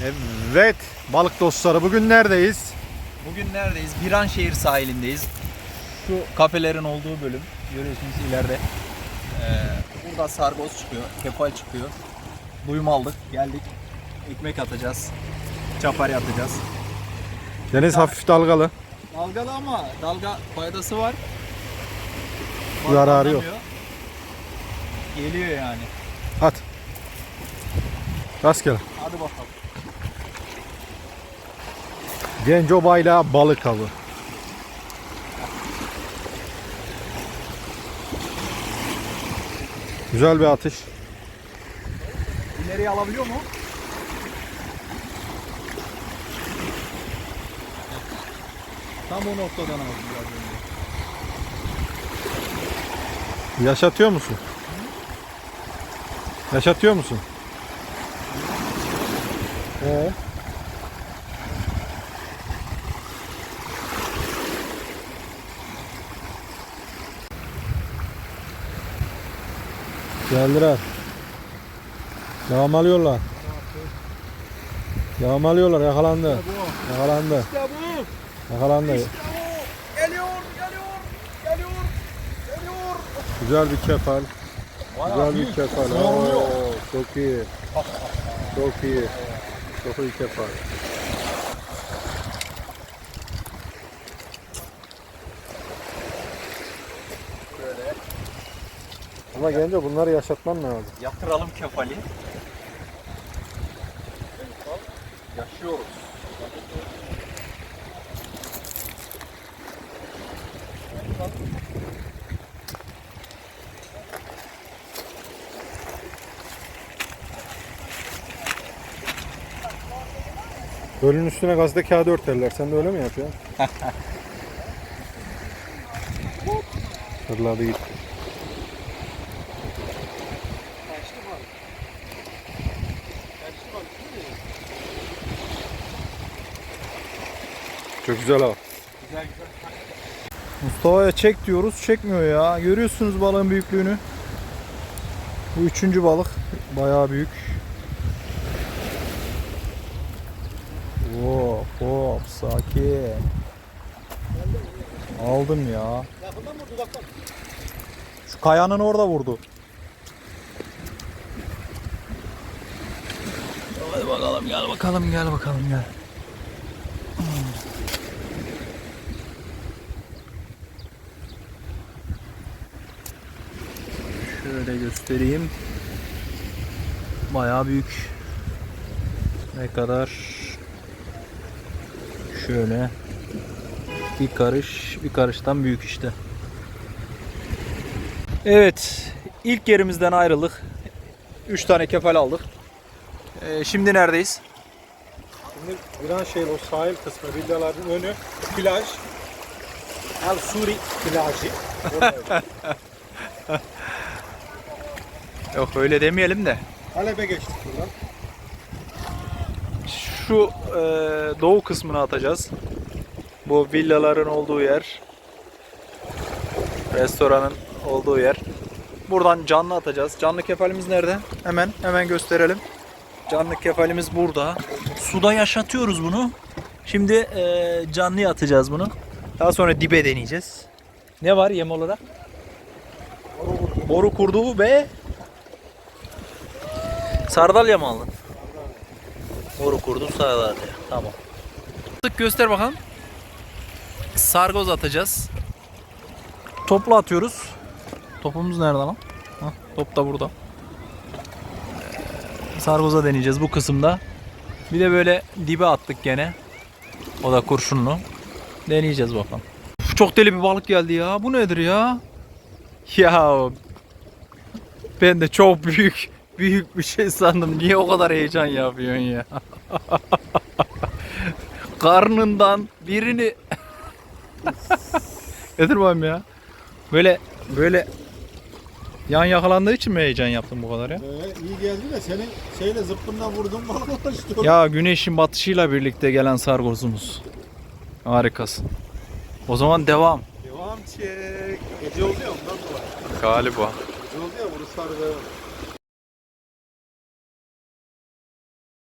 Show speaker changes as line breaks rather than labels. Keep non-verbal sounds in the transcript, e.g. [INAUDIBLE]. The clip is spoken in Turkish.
Evet balık dostları bugün neredeyiz?
Bugün neredeyiz? Viranşehir sahilindeyiz. Şu kafelerin olduğu bölüm. Görüyorsunuz ileride. Ee, burada sargoz çıkıyor, kefal çıkıyor. Duyum aldık, geldik. Ekmek atacağız. Çapari atacağız.
Deniz hafif dalgalı.
Dalgalı ama dalga faydası var.
Zararı yok.
Geliyor yani.
At. Rastgele.
Hadi bakalım.
Genco bayla balık avı. Güzel bir atış.
İleriye alabiliyor mu? Tam o noktadan aldım biraz önce.
Yaşatıyor musun? Yaşatıyor musun? Ee? Geldiler. Yağmalıyorlar. Yağmalıyorlar yakalandı. Yakalandı.
İşte bu.
Yakalandı.
İşte bu. Geliyor, geliyor, geliyor, geliyor.
Güzel bir kefal. Güzel
Bayağı
bir
büyük.
kefal. Oo, çok iyi. Çok iyi. Çok iyi kefal. Ama gence bunları yaşatman lazım.
yatıralım kefali. Yaşıyoruz.
Gölün üstüne gazete kağıdı örterler. Sen de öyle mi yapıyorsun? [LAUGHS] Fırladı gitti. Çok güzel abi.
Güzel güzel.
Mustafa'ya çek diyoruz. Çekmiyor ya. Görüyorsunuz balığın büyüklüğünü. Bu üçüncü balık. Bayağı büyük. Hop hop sakin. Aldım ya. Şu kayanın orada vurdu.
Hadi bakalım gel bakalım gel bakalım gel. Şöyle göstereyim. Bayağı büyük.
Ne kadar? Şöyle.
Bir karış, bir karıştan büyük işte. Evet, ilk yerimizden ayrıldık. 3 tane kefal aldık. Ee, şimdi neredeyiz?
Şimdi Viranşehir o sahil kısmı villaların önü plaj. El Suri plajı. [LAUGHS]
Yok öyle demeyelim de.
Halep'e geçtik buradan.
Şu e, doğu kısmını atacağız. Bu villaların olduğu yer. Restoranın olduğu yer. Buradan canlı atacağız. Canlı kefalimiz nerede? Hemen hemen gösterelim. Canlı kefalimiz burada. Suda yaşatıyoruz bunu. Şimdi e, canlıya atacağız bunu. Daha sonra dibe deneyeceğiz. Ne var yem olarak? Boru kurduğu ve sardalya mı aldın? Boru kurdu sardalya. Tamam. Göster bakalım. Sargoz atacağız. Toplu atıyoruz. Topumuz nerede lan? Hah, top da burada. Sargoza deneyeceğiz bu kısımda. Bir de böyle dibe attık gene. O da kurşunlu. Deneyeceğiz bakalım. Uf, Çok deli bir balık geldi ya. Bu nedir ya? [LAUGHS] Ya ben de çok büyük büyük bir şey sandım. Niye o kadar heyecan yapıyorsun ya? Karnından birini [LAUGHS] Getir bakayım ya. Böyle böyle yan yakalandığı için mi heyecan yaptın bu kadar ya?
Ee, iyi geldi de senin şeyle zıppınla vurdun balık işte.
Ya güneşin batışıyla birlikte gelen sargozumuz. Harikasın. O zaman devam.
Devam çek. Gece oldu ya ondan dolayı.
Galiba.
Gece oldu ya bunu sardı.